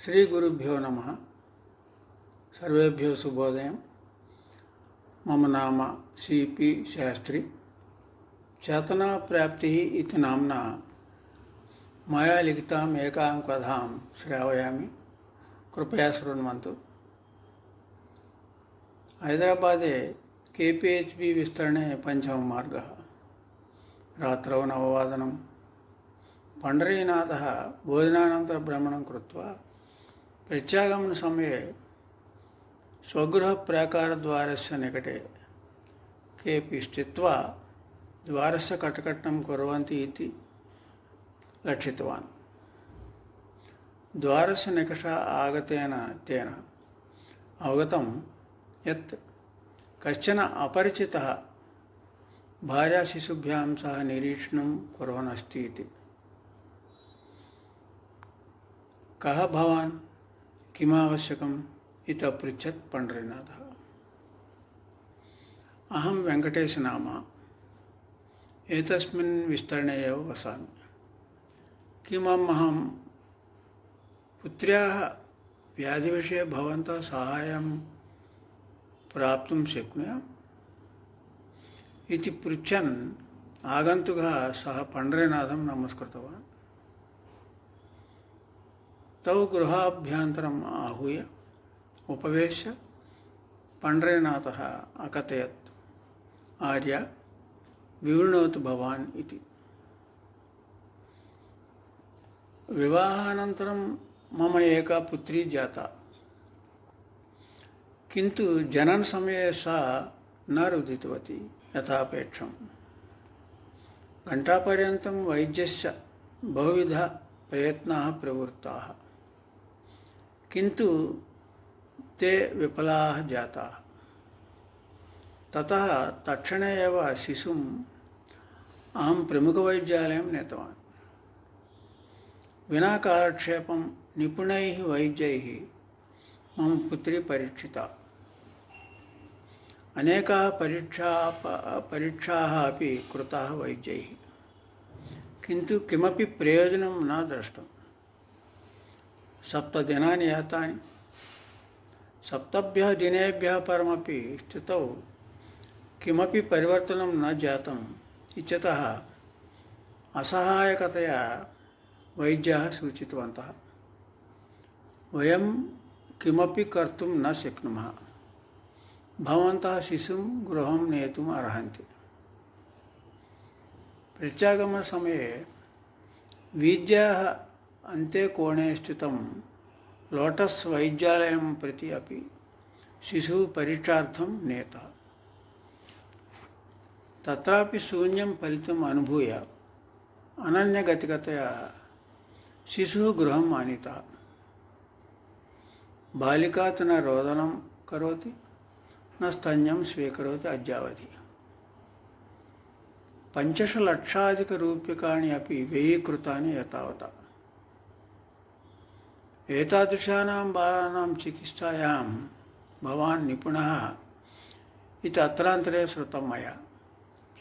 శ్రీ గురుభ్యో నమ సర్వేభ్యో శుభోదయం మమ నామ సిపి శాస్త్రి చేతనా ప్రాప్తి ఇది నామ్నా మయా లిఖితాం ఏకాం కథాం శ్రావయామి కృపయా శృణ్వంతు హైదరాబాదే కేపిహెచ్బి విస్తరణే పంచమ మార్గ రాత్రौ నవవాదనం పండరీనాథः भोजनानन्तरभ्रमणं कृत्वा प्रत्यागमनसमये स्वगृहप्राकारद्वारस्य निकटे केऽपि स्थित्वा द्वारस्य कटकटनं कुर्वन्ति इति लक्षितवान्। द्वारस्य निकषा आगतेन तेन अवगतं यत् कश्चन अपरिचितः भार्याशिशुभ्यां सह निरीक्षणं कुर्वन् अस्ति इति। किमावश्यकम् इति अपृच्छत् पण्डरीनाथः। अहं वेङ्कटेशनाम। एतस्मिन् विस्तरणे एव वसामि। किमहम् अहं पुत्र्याः व्याधिविषये भवन्तः साहाय्यं प्राप्तुं शक्नुयाम् इति पृच्छन् आगन्तुकः सः पण्डरीनाथं नमस्कृतवान्। तौ गृहाभ्यन्तरम् आहूय उपवेश्य पण्डरीनाथः अकथयत् आर्य विवृणोतु भवान् इति विवाहानन्तरं मम एका पुत्री जाता किन्तु जननसमये सा न रुदितवती यथापेक्षं घण्टापर्यन्तं वैद्यस्य बहुविधप्रयत्नाः प्रवृत्ताः किन्तु ते विफलाः जाताः ततः तक्षणे एव शिशुम् अहं प्रमुखवैद्यालयं नीतवान् विना कालक्षेपं निपुणैः वैद्यैः मम पुत्री परीक्षिता अनेकाः परीक्षा परीक्षाः अपि कृताः वैद्यैः किन्तु किमपि प्रयोजनं न दृष्टम् सप्तदिनानि यातानि सप्तभ्यः दिनेभ्यः परमपि स्थितौ। किमपि परिवर्तनं न इत्यतः असहायकतया वैद्याः सूचितवन्तः। वयं किमपि कर्तुं न भवन्तः शिशुं गृहं नेतुम् अर्हन्ति। प्रत्यागमनसमये वीद्याः अन्ते कोणे स्थितं लोटस् वैद्यालयं प्रति अपि शिशुः परीक्षार्थं नेतः तत्रापि शून्यं फलितम् अनुभूय अनन्यगतिकतया शिशुः गृहम् आनीतः बालिका तु न रोदनं करोति न स्तन्यं स्वीकरोति अद्यावधि पञ्चशलक्षाधिकरूप्यकाणि अपि व्ययीकृतानि एतावता एतादृशानां बालानां चिकित्सायां भवान् निपुणः इति अत्रान्तरे श्रुतं मया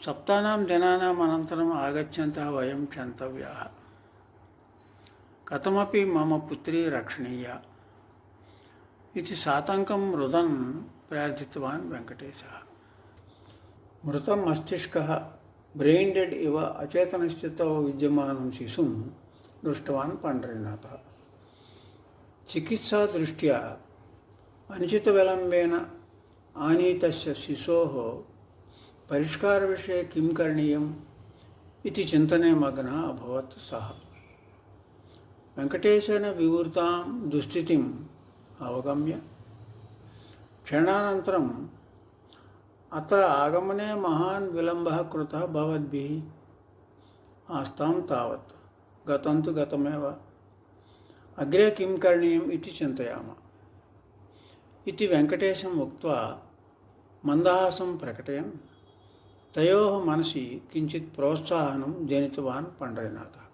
सप्तानां दिनानाम् अनन्तरम् आगच्छन्तः वयं क्षन्तव्याः कथमपि मम पुत्री रक्षणीया इति सातङ्कं रुदन् प्रार्थितवान् वेङ्कटेशः मृतं मस्तिष्कः ब्रेन् डेड् इव अचेतनस्थितौ विद्यमानं शिशुं दृष्टवान् पण्डरीनाथः चिकित्सादृष्ट्या अनुचितविलम्बेन आनीतस्य शिशोः परिष्कारविषये किं करणीयम् इति चिन्तने मग्नः अभवत् सः वेङ्कटेशेन विवृतां दुःस्थितिम् अवगम्य क्षणानन्तरम् अत्र आगमने महान् विलम्बः कृतः भवद्भिः आस्तां तावत् गतं तु అగ్రే కిం కరణీయం ఇది చింతయామ ఇది వెంకటేశం ఉక్వా మందహాసం ప్రకటయం తయో మనసి కించిత్ ప్రోత్సాహనం జనితవాన్ పండరినాథ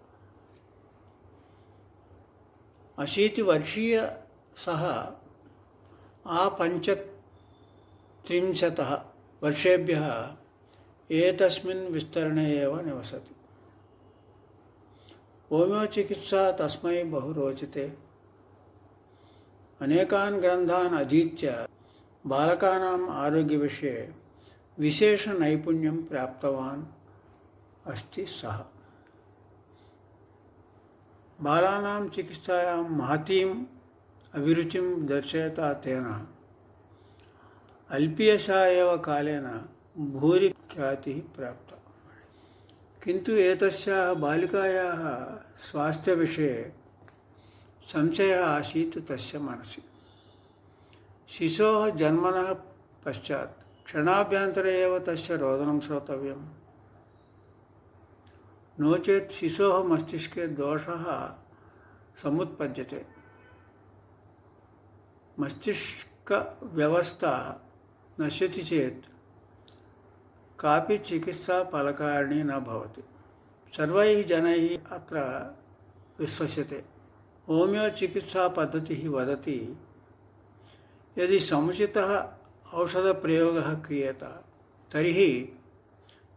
అశీతి వర్షీయ సహ ఆ పంచత్రింశత వర్షేభ్య ఏతస్మిన్ విస్తరణే నివసతి होमियोचिकित्सा तस्मै बहु रोचते अनेकान् ग्रन्थान् अधीत्य बालकानाम् आरोग्यविषये विशेषनैपुण्यं प्राप्तवान् अस्ति सः। बालानां चिकित्सायां महतीम् अभिरुचिं दर्शयता तेन अल्पीयसा एव कालेन भूरि ख्यातिः प्राप्ता। किन्तु एतस्याः बालिकायाः स्वास्थ्यविषये संशयः आसीत् तस्य मनसि। शिशोः जन्मनः पश्चात् क्षणाभ्यन्तरे एव तस्य रोदनं श्रोतव्यम्। नो चेत् शिशोः मस्तिष्के दोषः समुत्पद्यते। मस्तिष्कव्यवस्था नश्यति चेत् कापि चिकित्सा फलकारिणी न भवति सर्वैः जनैः अत्र विश्वस्यते होमियोचिकित्सापद्धतिः वदति यदि समुचितः औषधप्रयोगः क्रियेत तर्हि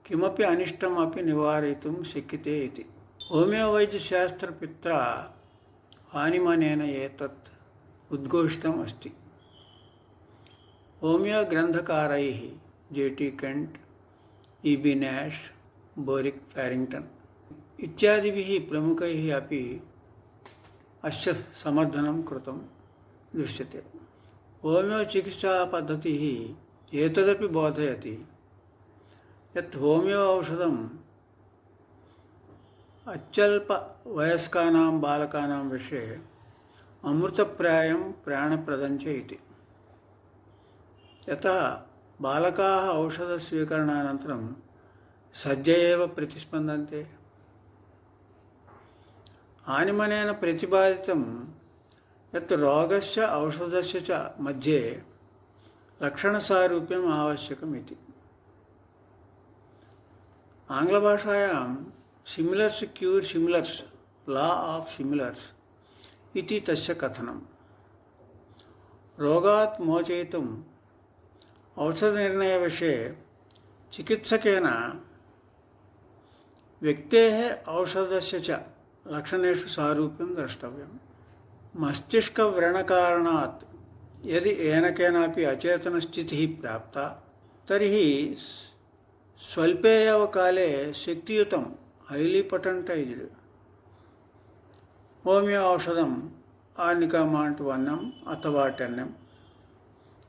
किमपि अनिष्टम् अपि निवारयितुं शक्यते इति होमियोवैद्यशास्त्रपित्रा हानिमनेन एतत् उद्घोषितम् अस्ति होमियोग्रन्थकारैः जे टी केण्ट् ई बी नेश् बोरिक् फेरिङ्ग्टन् इत्यादिभिः प्रमुखैः अपि अस्य समर्थनं कृतं दृश्यते होमियोचिकित्सापद्धतिः एतदपि बोधयति यत् होमियो औषधम् अत्यल्पवयस्कानां बालकानां विषये अमृतप्रायं प्राणप्रदञ्च इति यतः बालकाः औषधस्वीकरणानन्तरं सद्य एव प्रतिस्पन्दन्ते हानिमनेन प्रतिपादितं यत् रोगस्य औषधस्य च मध्ये लक्षणसारूप्यम् आवश्यकम् इति आङ्ग्लभाषायां सिमिलर्स् क्यूर् सिमिलर्स् ला आफ् सिमिलर्स् इति तस्य कथनं रोगात् मोचयितुं औषधनिर्णयविषये चिकित्सकेन व्यक्तेः औषधस्य च लक्षणेषु सारूप्यं द्रष्टव्यं मस्तिष्कव्रणकारणात् यदि येन केनापि अचेतनस्थितिः प्राप्ता तर्हि स्वल्पे एव काले शक्तियुतं हैलि पटण्टैज्ड् होमियो औषधम् आनिकामाण्ट् वन्नम् अथवा टेन्नम्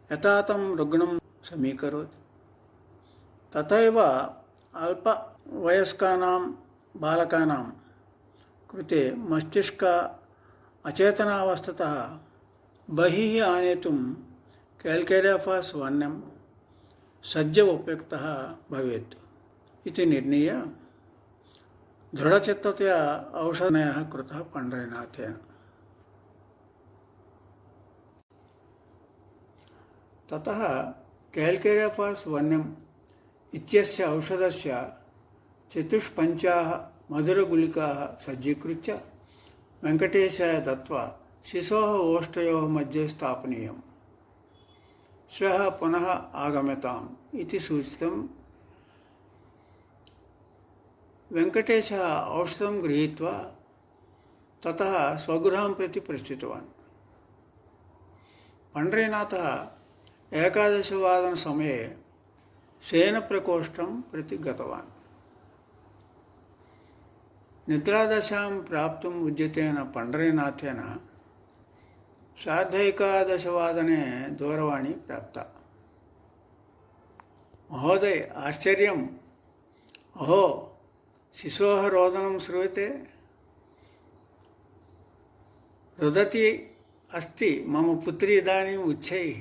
यथा तं रुग्णं समीकरोति तथैव अल्पवयस्कानां बालकानां कृते मस्तिष्क अचेतनावस्थतः बहिः आनेतुं केल्केरियाफास् वन्यं सज्ज उपयुक्तः भवेत् इति निर्णीय दृढचित्ततया औषधनयः कृतः पण्डरीनाथेन ततः केल्केरियाफास् वन्यम् इत्यस्य औषधस्य चतुष्पञ्चाः मधुरगुलिकाः सज्जीकृत्य वेङ्कटेशाय दत्त्वा शिशोः ओष्ठयोः मध्ये स्थापनीयम्। श्वः पुनः आगम्यताम् इति सूचितं वेङ्कटेशः औषधं गृहीत्वा ततः स्वगृहं प्रति प्रस्थितवान् पण्डरीनाथः एकादशवादनसमये शयनप्रकोष्ठं प्रति गतवान् निद्रादशां प्राप्तुम् उद्यतेन पण्डरीनाथेन सार्धैकादशवादने दूरवाणी प्राप्ता महोदय आश्चर्यम् अहो शिशोः रोदनं श्रूयते रुदति अस्ति मम पुत्री इदानीम् उच्चैः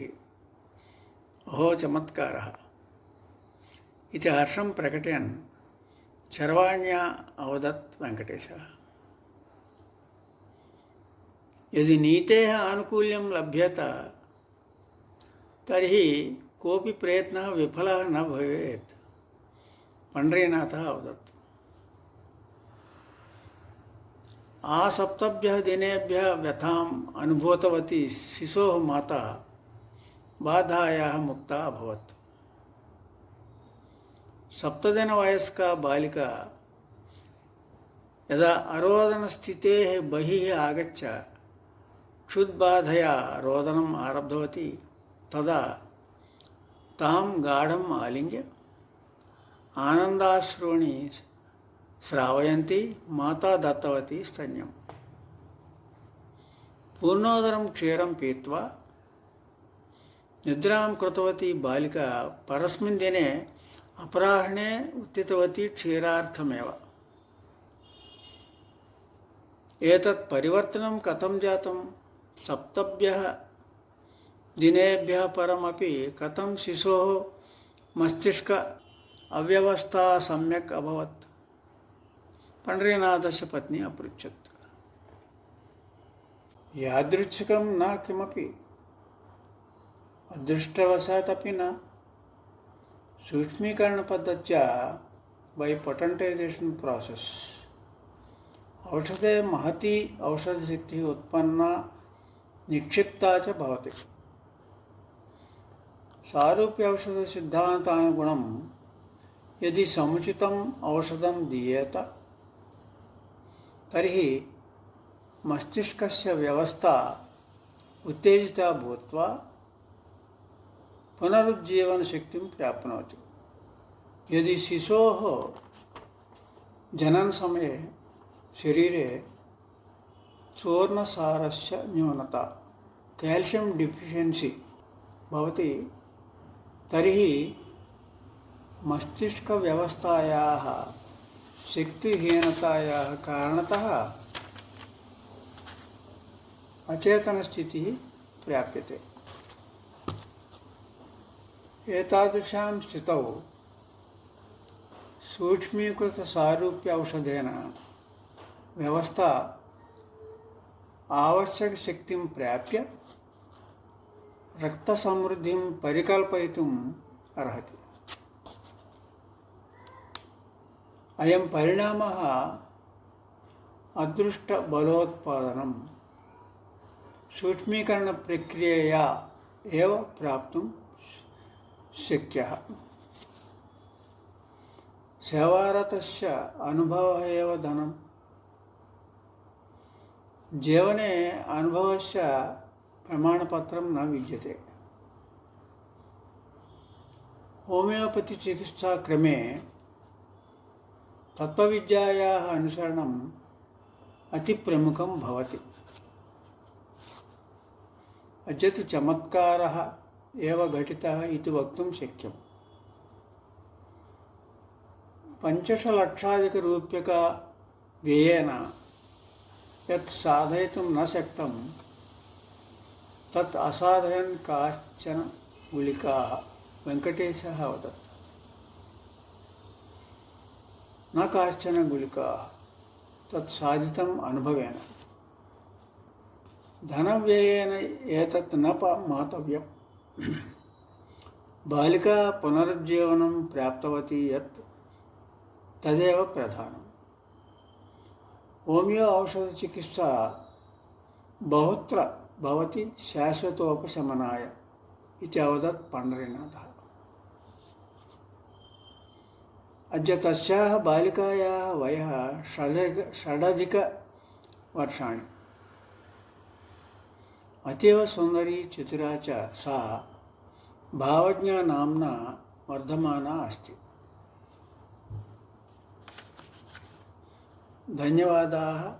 अहो चमत्कारः। इति हर्षं प्रकटयन् चरवाण्या अवदत् वेङ्कटेशः। यदि नीतेः आनुकूल्यं लभ्यत, तर्हि कोऽपि प्रयत्नः विफलः न भवेत्। पण्डरीनाथः अवदत्। आसप्तभ्यः दिनेभ्यः व्यथाम् अनुभूतवती शिशोः माता। బాధాయా ముక్త అభవత్ సప్తదిన వయస్క బాలిక యదా అరోదన స్థితే బహి ఆగచ్చ క్షుద్బాధయా రోదనం ఆరబ్ధవతి తదా తాం గాఢం ఆలింగ్య ఆనందాశ్రూణి శ్రావయంతి మాతా దత్తవతి స్తన్యం. పూర్ణోదరం క్షీరం పీత్వా निद्रां कृतवती बालिका परस्मिन् दिने अपराह्णे उत्थितवती क्षीरार्थमेव। एतत् परिवर्तनं कथं जातं? सप्तभ्यः दिनेभ्यः परमपि कथं शिशोः? मस्तिष्क अव्यवस्था सम्यक् अभवत्। पण्डरीनाथस्य पत्नी अपृच्छत्। यादृच्छिकं न किमपि। अदृष्टवशात् न सूक्ष्मीकरणपद्धत्या बै पोटण्टैजेशन् प्रासेस् औषधे महती औषधशक्तिः उत्पन्ना निक्षिप्ता च भवति सारूप्य औषधसिद्धान्तानुगुणं यदि समुचितम् औषधं दीयेत तर्हि मस्तिष्कस्य व्यवस्था उत्तेजिता भूत्वा पुनरुज्जीवनशक्तिं प्राप्नोति। यदि शिशोः जननसमये शरीरे चूर्णसारस्य न्यूनता केल्शियं डिफिषियन्सि भवति, तर्हि मस्तिष्कव्यवस्थायाः शक्तिहीनतायाः कारणतः अचेतनस्थितिः प्राप्यते। एतादृशां स्थितौ सूक्ष्मीकृतसारूप्य औषधेन व्यवस्था आवश्यकशक्तिं प्राप्य रक्तसमृद्धिं परिकल्पयितुम् अर्हति अयं परिणामः अदृष्टबलोत्पादनं सूक्ष्मीकरणप्रक्रियया శక్య. సేవారత అనుభవ ఏవ ధనం. జీవనే అనుభవస్య ప్రమాణపత్రం నా విద్యతే. హోమియోపతి చికిత్సాక్రమే తత్వవిద్యాయా అనుసరణం అతి ప్రముఖం భవతి. అజత్ చమత్కార चमत्कारः एव घटितः इति वक्तुं शक्यम् पञ्चशलक्षाधिकरूप्यकव्ययेन यत् साधयितुं न शक्तं तत् असाधयन् काश्चन गुलिकाः वेङ्कटेशः वदत् न काश्चन गुलिकाः तत् साधितम् अनुभवेन धनव्ययेन एतत् न पा బాలిక పునరుజ్జీవనం ప్రాప్తవతి యత్ తదేవ ప్రధానం. హోమియో ఔషధ చికిత్స బహుత్ర భవతి శాశ్వతోపశమనాయ ఇది అవదత్ పండరినాథ. అద్య తస్యా బాలికాయా వయ షడధిక షడధిక వర్షాణి. सुन्दरी चतुरा च सा भावज्ञा नाम्ना वर्धमाना अस्ति। धन्यवादाः।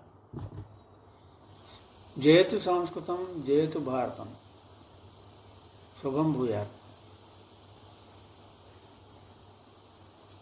जयतु संस्कृतं जयतु भारतं शुभं भूयात्।